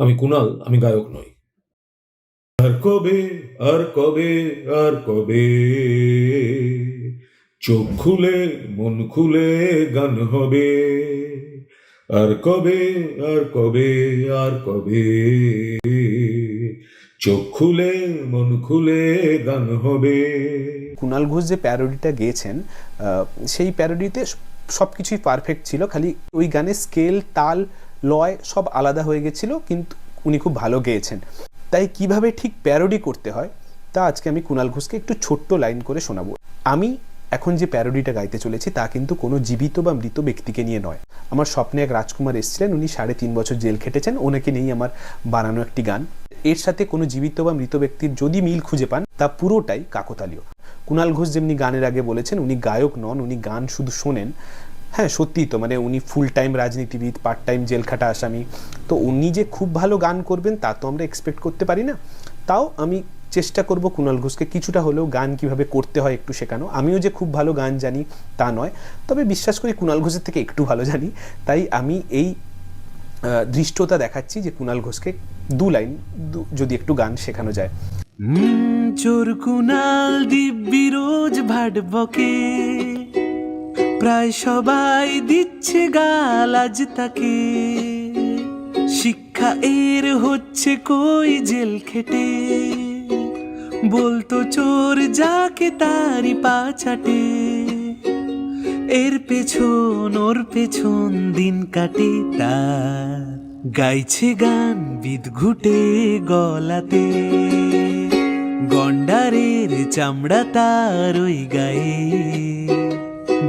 আমি কুনাল আমি গায়ক নই। আর কবে আর কবে আর কবে? চোখ খুলে মন খুলে গান হবে। আর কবে আর কবে আর কবে? চোখ খুলে মন খুলে গান হবে। কুণাল ঘোষ যে প্যারোডিটা গেয়েছেন আহ, সেই প্যারোডিতে সব কিছুই পারফেক্ট ছিল খালি ওই গানের স্কেল তাল লয় সব আলাদা হয়ে গেছিল, কিন্তু উনি খুব ভালো গেয়েছেন। তাই কীভাবে ঠিক প্যারোডি করতে হয়, তা আজকে আমি কুণাল ঘোষকে একটু ছোট্ট লাইন করে শোনাবো। আমি এখন যে প্যারোডিটা গাইতে চলেছি, তা কিন্তু কোনো জীবিত বা মৃত ব্যক্তিকে নিয়ে নয়। আমার স্বপ্নে এক রাজকুমার এসেছিলেন, উনি সাড়ে তিন বছর জেল খেটেছেন, ওনাকে নিয়েই আমার বানানো একটি গান। এর সাথে কোনো জীবিত বা মৃত ব্যক্তির যদি মিল খুঁজে পান, তা পুরোটাই কাকতালীয়। কুণাল ঘোষ যেমনি গানের আগে বলেছেন, উনি গায়ক নন, উনি গান শুধু শোনেন। হ্যাঁ সত্যিই তো। মানে উনি ফুল টাইম রাজনীতিবিদ পার্ট টাইম জেলখাটা আসামি। তো উনি যে খুব ভালো গান করবেন তা তো আমরা এক্সপেক্ট করতে পারি না। তাও আমি চেষ্টা করব কুণাল ঘোষকে কিছুটা হলেও গান কীভাবে করতে হয় একটু শেখানো। আমিও যে খুব ভালো গান জানি তা নয়। তবে বিশ্বাস করি কুণাল ঘোষের থেকে একটু ভালো জানি। তাই আমি এই আহ, ধৃষ্টতা দেখাচ্ছি যে কুণাল ঘোষকে দু লাইন যদি একটু গান শেখানো যায়। চোর কুনাল দিব্যি রোজ ভাটবকে প্রায় সবাই দিচ্ছে গাল আজ তাকে। শিক্ষা এর হচ্ছে কই জেল খেটে। বলতো চোর যাকে তারি পাছাটে এর পেছন, ওর পেছন দিন কাটে তার। গাইছে গান বিদঘুটে গলাতে। গন্ডারের চামড়া তার ওই গায়ে।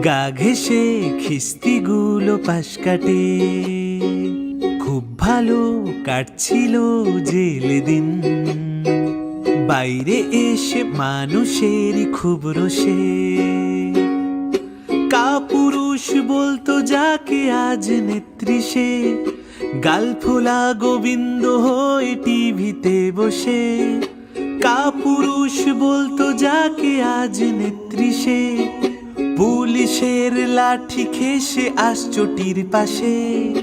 গা ঘেসে খিস্তিগুলো পাশ কাটে। খুব ভালো কাটছিল জেলে দিন। বাইরে এসে মানুষেরই খুব রোষে। কাপুরুষ বলতো, যাকে আজ নেত্রী সে, গাল ফোলা গোবিন্দ হয়ে টিভিতে বসে। কাপুরুষ বলতো, যাকে আজ নেত্রী সে পুলিশের লাঠি খেসে আসচটির পাশে।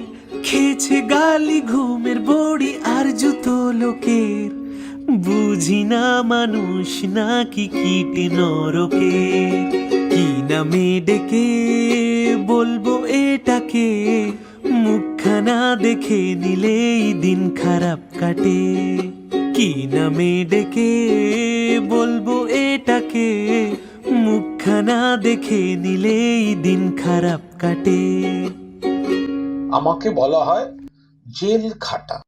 খেয়েছে গালি, ঘুমের বড়ি আর জুতো লোকের। বুঝি না মানুষ নাকি কীটে নরকের। কি নামে ডেকে বলব এটাকে? মুখখানা দেখে নিলেই দিন খারাপ কাটে। কি নামে ডেকে বলব এটাকে? মুখখানা দেখে নিলেই দিন খারাপ কাটে। আমাকে বলা হয় জেল খাটা।